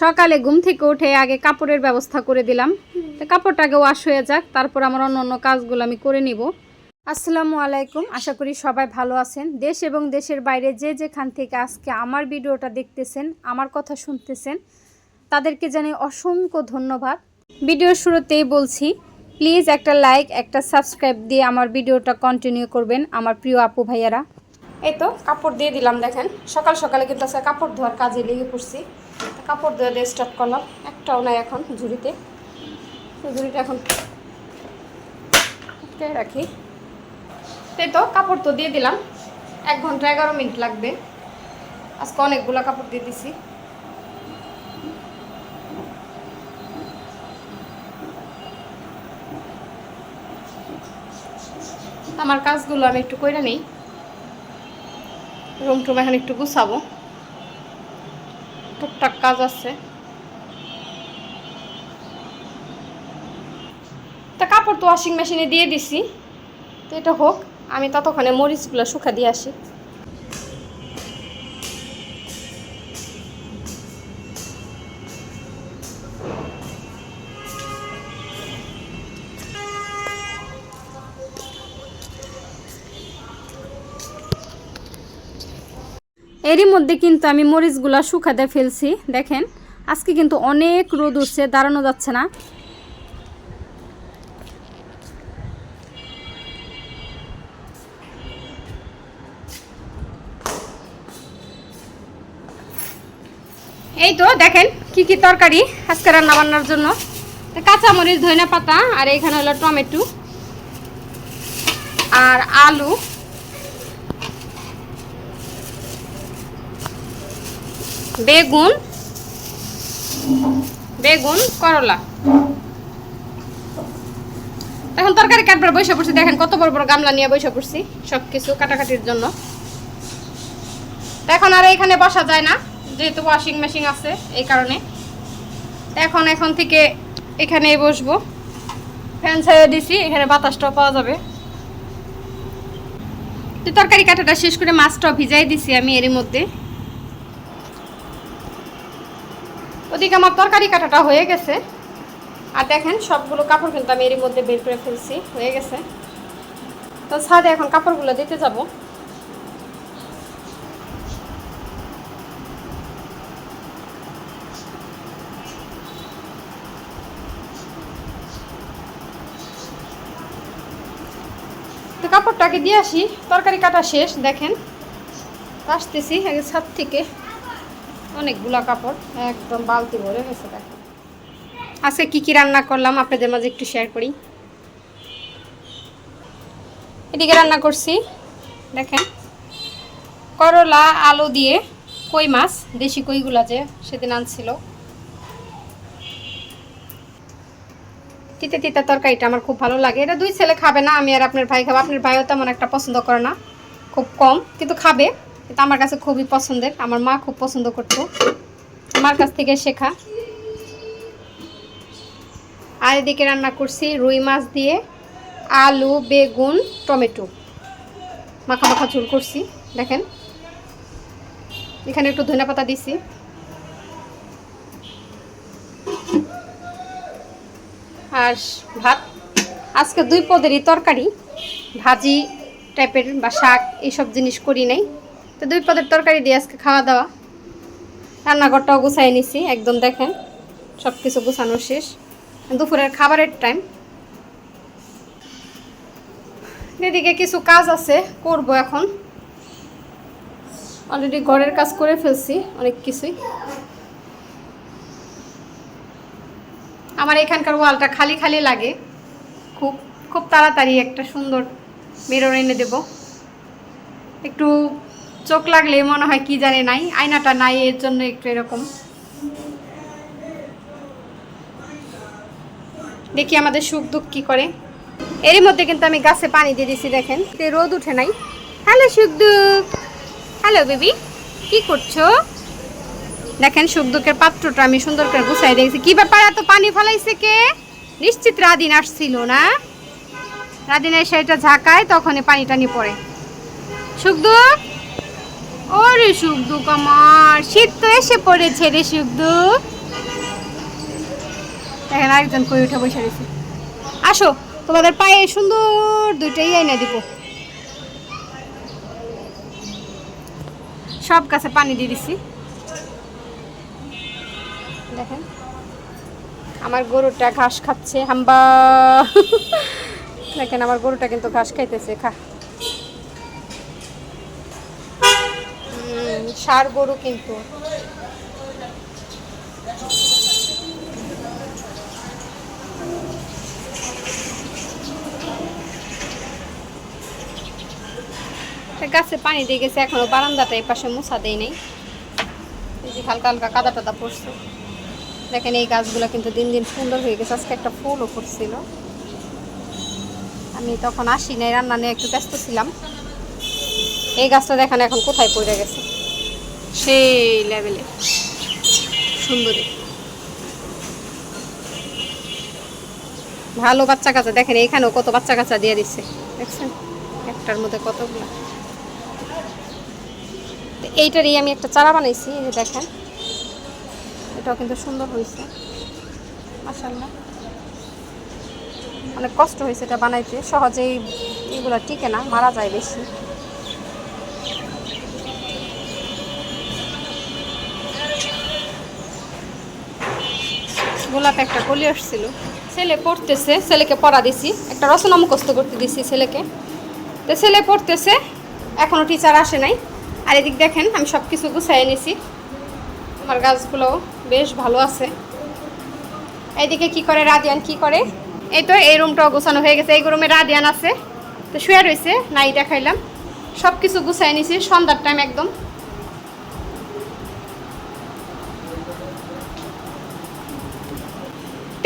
সকালে ঘুম থেকে উঠে আগে কাপড়ের ব্যবস্থা করে দিলাম। তো কাপড়টাকে ওয়াশ হয়ে যাক, তারপর আমার অন্য অন্য কাজগুলো আমি করে নিব। আসসালামু আলাইকুম, আশা করি সবাই ভালো আছেন। দেশ এবং দেশের বাইরে যে যেখান থেকে আজকে আমার ভিডিওটা দেখতেছেন, আমার কথা শুনতেছেন, তাদেরকে জানাই অসংখ্য ধন্যবাদ। ভিডিওর শুরুতেই বলছি প্লিজ একটা লাইক একটা সাবস্ক্রাইব দিয়ে আমার ভিডিওটা কন্টিনিউ করবেন আমার প্রিয় আপু ভাইয়ারা। এই তো, কাপড় দিয়ে দিলাম, দেখেন। সকাল সকালে কিন্তু আজকে কাপড় ধোয়ার কাজে লেগে পড়ছি। কাপড় ধোয়া দিয়ে স্টার্ট করলাম। একটাও নাই এখন ঝুড়িতে। ঝুড়িটা এখন আটকায় রাখি। তাই তো কাপড় তো দিয়ে দিলাম। এক ঘণ্টা এগারো মিনিট লাগবে। আজকে অনেকগুলো কাপড় দিয়ে দিছি। আমার কাজগুলো আমি একটু কইরা নেই। রুম টুম এখন একটু গুছাবো। কাজ আছে। তা কাপড় তো ওয়াশিং মেশিনে দিয়ে দিছি। তো এটা হোক, আমি ততক্ষণে মরিচগুলো শুকা দিয়ে আসি। এরই মধ্যে কিন্তু আমি মরিচগুলা শুকাতে ফেলছি, দেখেন। আজকে কিন্তু অনেক রোদ উঠছে, দাঁড়ানো যাচ্ছে না। এই তো দেখেন কি কি তরকারি আজকে রান্না বান্নার জন্য। তো কাঁচামরিচ ধনে পাতা আর এখানে হলো টমেটো। আর আলু। বেগুন বেগুন, করলা। এখন তরকারি কাটবার বসে পড়ছি, দেখেন কত বড় বড় গামলা নিয়ে বসে পড়ছি সব কিছু কাটাকাটির জন্য। এখন আর এখানে বসা যায় না, যেহেতু ওয়াশিং মেশিন আছে এই কারণে। এখন এখন থেকে এখানেই বসবো। ফ্যান ছেড়ে দিছি, এখানে বাতাসটাও পাওয়া যাবে। তো তরকারি কাটাটা শেষ করে মাছটাও ভিজাই দিছি আমি এরই মধ্যে। ওদিকে আমার তরকারি কাটাটা হয়ে গেছে। আর দেখেন, সবগুলো কাপড় কিন্তু আমি এরই মধ্যে বের করে ফেলছি, হয়ে গেছে। তো ছাদে এখন কাপড়গুলো দিতে যাব। তো কাপড়টাকে দিয়ে আসি, তরকারি কাটা শেষ, দেখেন। আসতেছি আগে ছাদ থেকে। অনেকগুলা কাপড়, একদম বালতি ভরে গেছে দেখেন আজকে কি কি রান্না করলাম আপনাদের মাঝে একটু শেয়ার করি। এদিকে রান্না করছি, দেখেন। করলা, আলু দিয়ে কই মাছ, দেশি কইগুলা যে সেদিন আনছিল। তিতে তিতা তরকারিটা আমার খুব ভালো লাগে। এটা দুই ছেলে খাবে না, আমি আর আপনার ভাই খাব। আপনার ভাইও তেমন একটা পছন্দ করে না, খুব কম, কিন্তু খাবে। কিন্তু আমার কাছে খুবই পছন্দের। আমার মা খুব পছন্দ করতো। আমার কাছ থেকে শেখা। আর এদিকে রান্না করছি রুই মাছ দিয়ে আলু, বেগুন, টমেটো। মাখা মাখা ঝোল করছি, দেখেন। এখানে একটু ধনে পাতা দিছি। আর ভাত। আজকে দুই পদেরই তরকারি। ভাজি টাইপের বা শাক এইসব জিনিস করি নাই। তো দুই পদের তরকারি দিয়ে আজকে খাওয়া দাওয়া রান্নাঘরটাও গুছাই নিছি, একদম দেখেন সব কিছু গুছানো শেষ। দুপুরের খাবারের টাইম এদিকে কিছু কাজ আছে, করব এখন। অলরেডি ঘরের কাজ করে ফেলছি, অনেক কিছুই। আমার এখানকার ওয়ালটা খালি খালি লাগে। খুব খুব তাড়াতাড়ি একটা সুন্দর মিরর এনে দেব। একটু চোখ লাগলে মনে হয় কি জানে নাই, আয়নাটা নাই, এর জন্য একটু এরকম। দেখি আমাদের সুখ দুঃখ কি করে। এরই মধ্যে কিন্তু আমি গাছে পানি দিয়ে দিছি, দেখেন। রোদ উঠে নাই। হ্যালো, সুখ দুঃখ। হ্যালো, বেবি, কি করছ? দেখেন, সুখ দুঃখের পাত্রটা আমি সুন্দর করে গুছাই দিয়েছি। কি ব্যাপার, এত পানি ফেলাইছে কে? নিশ্চিত রাদিন আসছিল না। রাদিন এসে ঝাঁকায়, তখনই পানি টানি পড়ে। সুখ দুঃখ? ওরে সুখ দুঃখ আমার। শীত তো এসে পড়েছে রে সুখ দুঃখ। দেখেন আরেকজন কই উঠে বসে রয়েছে। আসো, তোমাদের পায়ে সুন্দর দুইটাই আইনা দিব। সব গাছে পানি দিয়ে দিছি। দেখেন, আমার গরুটা ঘাস খাচ্ছে, হাম্বা। দেখেন, আমার গরুটা কিন্তু ঘাস খাইতেছে, খা। ষাঁড় গরু কিন্তু। গাছে পানি দিয়ে গেছে, এখনও বারান্দাটা এই পাশে মুছা দেয় নেই। এই যে হালকা হালকা কাদা টাদা পড়ছে। দেখেন এই গাছগুলো কিন্তু দিন দিন সুন্দর হয়ে গেছে। আজকে একটা ফুলও ফুটছিল। আমি তখন আসি নাই, রান্না নিয়ে একটু ব্যস্ত ছিলাম। এই গাছটা দেখেন এখন কোথায় পড়ে গেছে। সেই লেভেলে সুন্দরী। ভালো বাচ্চা কাচ্চা, দেখেন এইখানেও কত বাচ্চা কাচ্চা দিয়ে দিচ্ছে। দেখছেন? একটার মধ্যে কতগুলো। এইটারই আমি একটা চারা বানাইছি, এই যে দেখেন। এটাও কিন্তু সুন্দর হয়েছে। মাসাল্লাহ অনেক কষ্ট হয়েছে এটা বানাইতে। সহজেই এগুলো টিকে না, মারা যায় বেশি। গোলাপে একটা কলি আসছিল। ছেলে পড়তেছে, ছেলেকে পড়া দিছি। একটা রচনা মুখস্থ করতে দিছি ছেলেকে। তো ছেলে পড়তেছে এখনও টিচার আসে নাই। আর এদিক দেখেন, আমি সব কিছু গুছাই নিছি। আমার গাছগুলো বেশ ভালো আছে। এইদিকে কি করে রাদিয়ান, কি করে? এই তো এই রুমটাও গোছানো হয়ে গেছে। এই রুমে রাদিয়ান আছে। তো শুয়ে রয়েছে নাই দেখাইলাম। সব কিছু গুছাই নিছি, সন্ধ্যার টাইম একদম।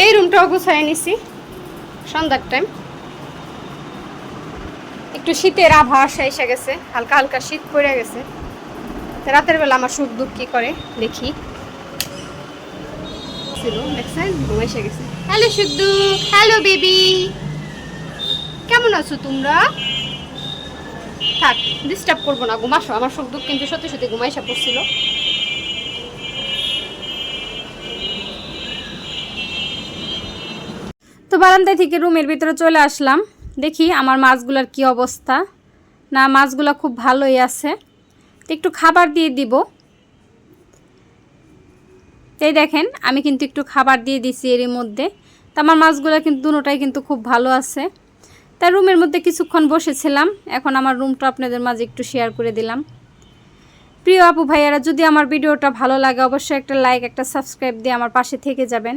এই রুমটাও গুছাই নিছি। সন্ধ্যার টাইম একটু শীতের আভাস এসে গেছে, হালকা হালকা শীত পড়ে গেছে। রাতের বেলা আমার সুখ দুঃখ কি করে, দেখি। দেখছেন ঘুম গেছে। হ্যালো সুখ হ্যালো বেবি। কেমন আছো তোমরা? থাক ডিস্টার্ব করব না ঘুমাসো আমার সুখ দুঃখ কিন্তু সত্যি সত্যি ঘুমাইসা পড়ছিল। বারান্দায় থেকে রুমের ভিতরে চলে আসলাম। দেখি আমার মাছগুলোর কি অবস্থা। না, মাছগুলো খুব ভালোই আছে। একটু খাবার দিয়ে দিব। এই দেখেন, আমি কিন্তু একটু খাবার দিয়ে দিছি এর মধ্যে। তো আমার মাছগুলো কিন্তু দুটোটাই কিন্তু খুব ভালো আছে। তাই রুমের মধ্যে কিছুক্ষণ বসেছিলাম। এখন আমার রুমটা আপনাদের মাঝে একটু শেয়ার করে দিলাম। প্রিয় আপু ভাইয়ারা, যদি আমার ভিডিওটা ভালো লাগে, অবশ্যই একটা লাইক একটা সাবস্ক্রাইব দিয়ে আমার পাশে থেকে যাবেন।